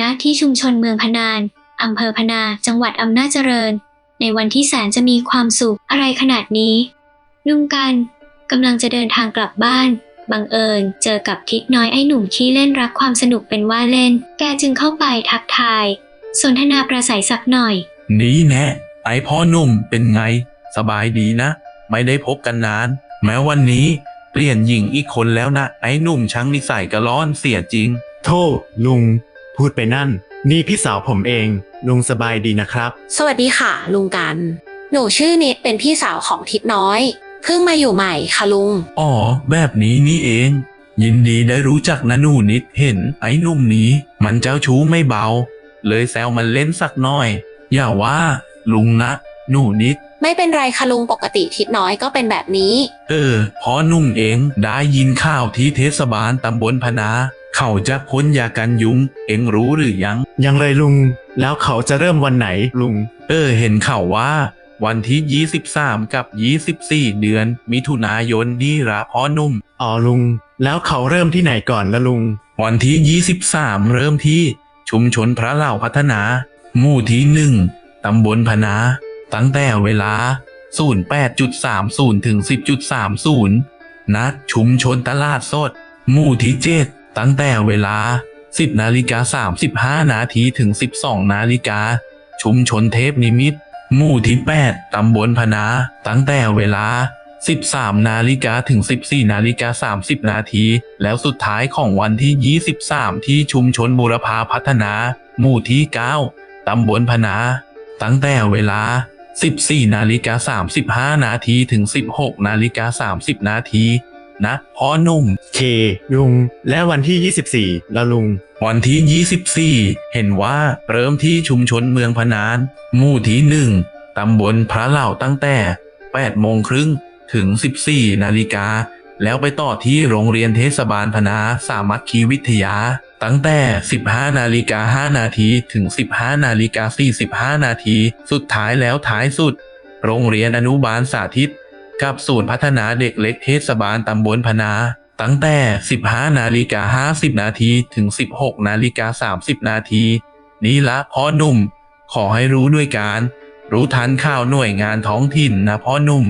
ณที่ชุมชนเมืองพนานอำเภอพนา จังหวัดอำนาจเจริญ ในวันที่แสนจะมีความสุขอะไรขนาดนี้ ลุงกันกำลังจะเดินทางกลับบ้าน บังเอิญเจอกับทิศน้อยไอ้หนุ่มขี้เล่นรักความสนุกเป็นว่าเล่น แกจึงเข้าไปทักทาย สนทนาประสัยสักหน่อย นี่แน่ไอพ่อหนุ่มเป็นไง สบายดีนะ ไม่ได้พบกันนาน แม้วันนี้เปลี่ยนหญิงอีกคนแล้วนะ ไอ้หนุ่มช่างนิสัยกระร้อนเสียจริง โทษลุง พูดไปนั่น นี่พี่สาวผมเอง ลุงสบายดีนะครับ สวัสดีค่ะ ลุงกัน หนูชื่อนิดเป็นพี่สาวของทิศน้อย เพิ่งมาอยู่ใหม่ค่ะลุง อ๋อ แบบนี้นี่เอง ยินดีได้รู้จักนะหนูนิดเห็น ไอ้หนุ่มนี้ มันเจ้าชู้ไม่เบา เลยแซวมันเล่นสักหน่อย อย่าว่า ลุงนะ หนูนิด ไม่เป็นไรค่ะลุงปกติทิศน้อยก็เป็นแบบนี้ เออพอนุ่มเองได้ยินข่าวที่เทศบาลตำบลพนา เขาจะพ้นยากันยุง เองรู้หรือยัง ยังเลยลุง แล้วเขาจะเริ่มวันไหนลุง เออ เห็นข่าวว่า วันที่ 23 กับ 24 เดือน มิถุนายนนี่ละพ่อนุ่ม อ๋อลุง แล้วเขาเริ่มที่ไหนก่อนละลุง วันที่ 23 เริ่มที่ ชุมชนพระเหล่าพัฒนา หมู่ที่หนึ่งตำบลพนา ตั้งแต่เวลา 08.30 ถึง 10.30ณชุมชนตลาดสด หมู่ที่7 ตั้งแต่เวลา 10นาฬิกา35 นาทีถึง 12 นาฬิกา ชุมชนเทพนิมิตหมู่ที่ 8 ตำบลพนา ตั้งแต่เวลา 13 นาฬิกาถึง 14 นาฬิกา 30 นาที แล้วสุดท้ายของวันที่ 23 ที่ชุมชนบุรพาพัฒนา หมู่ที่ 9 ตำบลพนา ตั้งแต่เวลา 14 นาฬิกา 35 นาทีถึง 16 นาฬิกา 30 นาที นะพอหนุ่ม เคลุง และวันที่ 24 ละลุง วันที่ 24 เห็นว่าเริ่มที่ชุมชนเมืองพนาน หมู่ที่1ตำบลพระเหล่าตั้งแต่8โมงครึ่งถึง 14 นาฬิกา แล้วไปต่อที่โรงเรียนเทศบาลพนาสามัคคีวิทยา ตั้งแต่ 15 นาฬิกา 5 นาทีถึง 15 นาฬิกา 45 นาที สุดท้ายแล้วท้ายสุด โรงเรียนอนุบาลสาธิต กับศูนย์พัฒนาเด็กเล็กเทศบาลตำบลพนา ตั้งแต่ 15 นาฬิกา 50 นาทีถึง 16 นาฬิกา 30 นาทีนี่ละพ่อหนุ่ม ขอให้รู้ด้วยการ รู้ทันข่าวหน่วยงานท้องถิ่นนะพ่อหนุ่ม